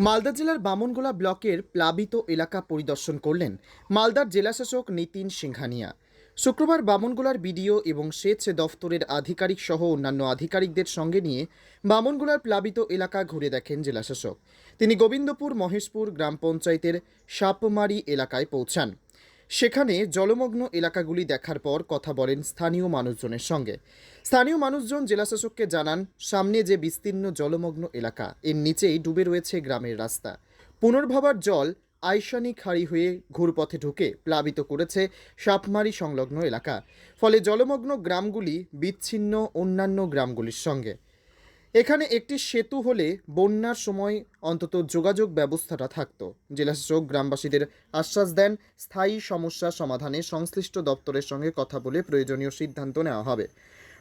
মালদা জেলার বামনগোলা ব্লকের প্লাবিত এলাকা পরিদর্শন করলেন মালদার জেলাশাসক নীতিন সিংহানিয়া। শুক্রবার বামনগোলার বিডিও এবং সেচ দফতরের আধিকারিক সহ অন্যান্য আধিকারিকদের সঙ্গে নিয়ে বামনগোলার প্লাবিত এলাকা ঘুরে দেখেন জেলাশাসক। তিনি গোবিন্দপুর, মহেশপুর গ্রাম পঞ্চায়েতের সাপমারি এলাকায় পৌঁছান। সেখানে জলমগ্ন এলাকাগুলি দেখার পর কথা বলেন স্থানীয় মানুষজনের সঙ্গে। স্থানীয় মানুষজন জেলাশাসককে জানান, সামনে যে বিস্তীর্ণ জলমগ্ন এলাকা, এর নিচেই ডুবে রয়েছে গ্রামের রাস্তা। পুনর্ভাবার জল আইসানি খাড়ি হয়ে ঘুরপথে ঢুকে প্লাবিত করেছে সাপমারি সংলগ্ন এলাকা। ফলে জলমগ্ন গ্রামগুলি বিচ্ছিন্ন অন্যান্য গ্রামগুলির সঙ্গে। এখানে একটি সেতু হলে বন্যার সময় অন্তত যোগাযোগ ব্যবস্থাটা থাকত। জেলাশাসক গ্রামবাসীদের আশ্বাস দেন, স্থায়ী সমস্যা সমাধানে সংশ্লিষ্ট দপ্তরের সঙ্গে কথা বলে প্রয়োজনীয় সিদ্ধান্ত নেওয়া হবে।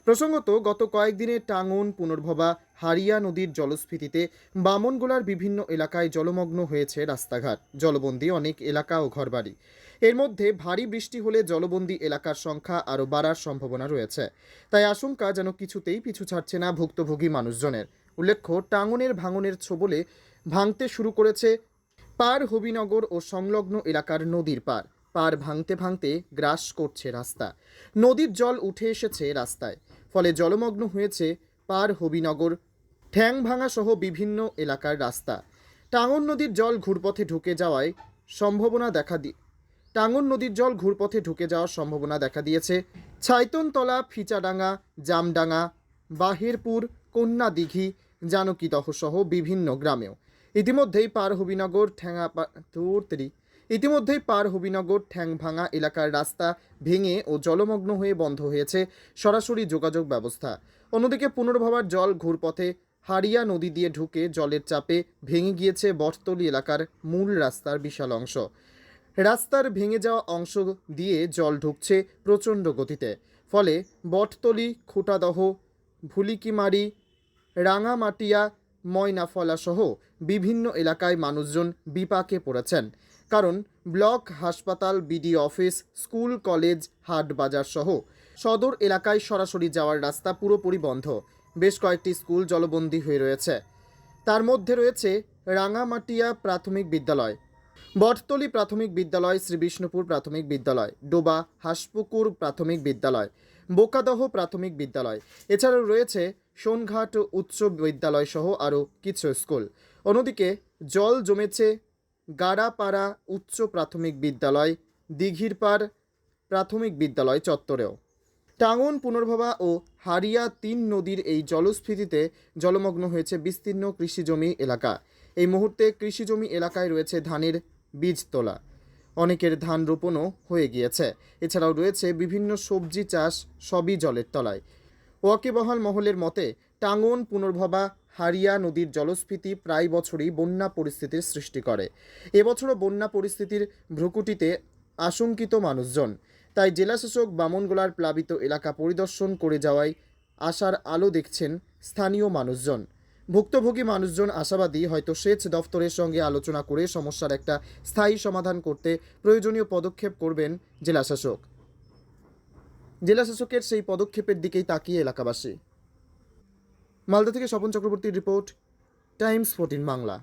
প্রসঙ্গত, গত কয়েকদিনে টাঙ্গন, পুনর্ভবা, হারিয়া নদীর জলস্ফীতিতে বামনগোলার বিভিন্ন এলাকায় জলমগ্ন হয়েছে রাস্তাঘাট। জলবন্দী অনেক এলাকা ও ঘরবাড়ি। এর মধ্যে ভারী বৃষ্টি হলে জলবন্দী এলাকার সংখ্যা আরও বাড়ার সম্ভাবনা রয়েছে। তাই আশঙ্কা যেন কিছুতেই পিছু ছাড়ছে না ভুক্তভোগী মানুষজনের। উল্লেখ্য, টাঙ্গনের ভাঙনের ছোবলে ভাঙতে শুরু করেছে পার হবিনগর ও সংলগ্ন এলাকার নদীর পার। পার ভাঙতে ভাঙতে গ্রাস করছে রাস্তা। নদীর জল উঠে এসেছে রাস্তায়। ফলে জলমগ্ন হয়েছে পার হবিনগর ঠ্যাং ভাঙা সহ বিভিন্ন এলাকার রাস্তা। টাঙ্গন নদীর জল ঘুরপথে ঢুকে যাওয়ায় সম্ভাবনা দেখা দি টাঙ্গন নদীর জল ঘুরপথে ঢুকে যাওয়ার সম্ভাবনা দেখা দিয়েছে। ছাইতনতলা, ফিচাডাঙ্গা, জামডাঙ্গা, বাহিরপুর, কন্যাদিঘি, জানকীদহ সহ বিভিন্ন গ্রামেও। ইতিমধ্যেই পার হবিনগর ঠ্যাঙা তুর্তরি ইতিমধ্যেই পার হবিনগর ঠ্যাংভাঙা এলাকার রাস্তা ভেঙে ও জলমগ্ন হয়ে বন্ধ হয়েছে সরাসরি যোগাযোগ ব্যবস্থা। অন্যদিকে পুনর্ভবার জল ঘুরপথে হারিয়া নদী দিয়ে ঢুকে জলের চাপে ভেঙে গিয়েছে বটতলি এলাকার মূল রাস্তার বিশাল অংশ। রাস্তার ভেঙে যাওয়া অংশ দিয়ে জল ঢুকছে প্রচণ্ড গতিতে। ফলে বটতলি, খুঁটাদহ, ভুলিকিমারি, রাঙামাটিয়া, ময়নাফলাসহ বিভিন্ন এলাকায় মানুষজন বিপাকে পড়েছেন। কারণ ব্লক, হাসপাতাল, বিডি অফিস, স্কুল, কলেজ, হাট বাজার সহ সদর এলাকায় সরাসরি যাওয়ার রাস্তা পুরোপুরি বন্ধ। বেশ কয়েকটি স্কুল জলবন্দী হয়ে রয়েছে। তার মধ্যে রয়েছে রাঙামাটিয়া প্রাথমিক বিদ্যালয়, বটতলি প্রাথমিক বিদ্যালয়, শ্রীবিষ্ণুপুর প্রাথমিক বিদ্যালয়, ডোবা, হাসপুকুর প্রাথমিক বিদ্যালয়, বোকাদহ প্রাথমিক বিদ্যালয়। এছাড়াও রয়েছে সোনঘাট উচ্চ বিদ্যালয় সহ আরও কিছু স্কুল। অন্যদিকে জল জমেছে গাড়াপাড়া উচ্চ প্রাথমিক বিদ্যালয়, দিঘিরপাড় প্রাথমিক বিদ্যালয় চত্বরেও। টাঙ্গন, পুনর্ভবা ও হারিয়া তিন নদীর এই জলস্ফীতিতে জলমগ্ন হয়েছে বিস্তীর্ণ কৃষিজমি এলাকা। এই মুহূর্তে কৃষিজমি এলাকায় রয়েছে ধানের বীজ তোলা অনেকের ধান রোপণও হয়ে গিয়েছে। এছাড়াও রয়েছে বিভিন্ন সবজি চাষ সবই জলের তলায়। ওয়াকিবহাল মহলের মতে টাঙ্গন পুনর্ভবা হারিয়া নদীর জলস্ফীতি প্রায় বছরই বন্যা পরিস্থিতির সৃষ্টি করে। এবছরও বন্যা পরিস্থিতির ভ্রুকুটিতে আশঙ্কিত মানুষজন। তাই জেলাশাসক বামনগোলার প্লাবিত এলাকা পরিদর্শন করে যাওয়ায় আশার আলো দেখছেন স্থানীয় মানুষজন। ভুক্তভোগী মানুষজন আশাবাদী হয়তো সেচ দফতরের সঙ্গে আলোচনা করে সমস্যার একটা স্থায়ী সমাধান করতে প্রয়োজনীয় পদক্ষেপ করবেন জেলাশাসক। জেলাশাসকের সেই পদক্ষেপের দিকেই তাকিয়ে এলাকাবাসী। মালদা থেকে স্বপন চক্রবর্তীর রিপোর্ট, টাইমস ফোর্টিন বাংলা।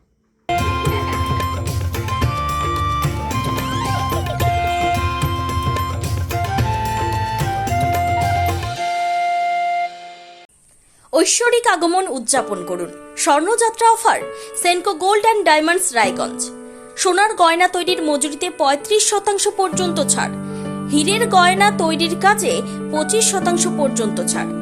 ঐশ্বরিক আগমন উদযাপন করুন। স্বর্ণযাত্রা offer, Senco gold and diamonds Raiganj. সোনার গয়না তৈরির মজুরিতে পঁয়ত্রিশ শতাংশ পর্যন্ত ছাড়। হীরের গয়না তৈরির কাজে পঁচিশ শতাংশ পর্যন্ত ছাড়।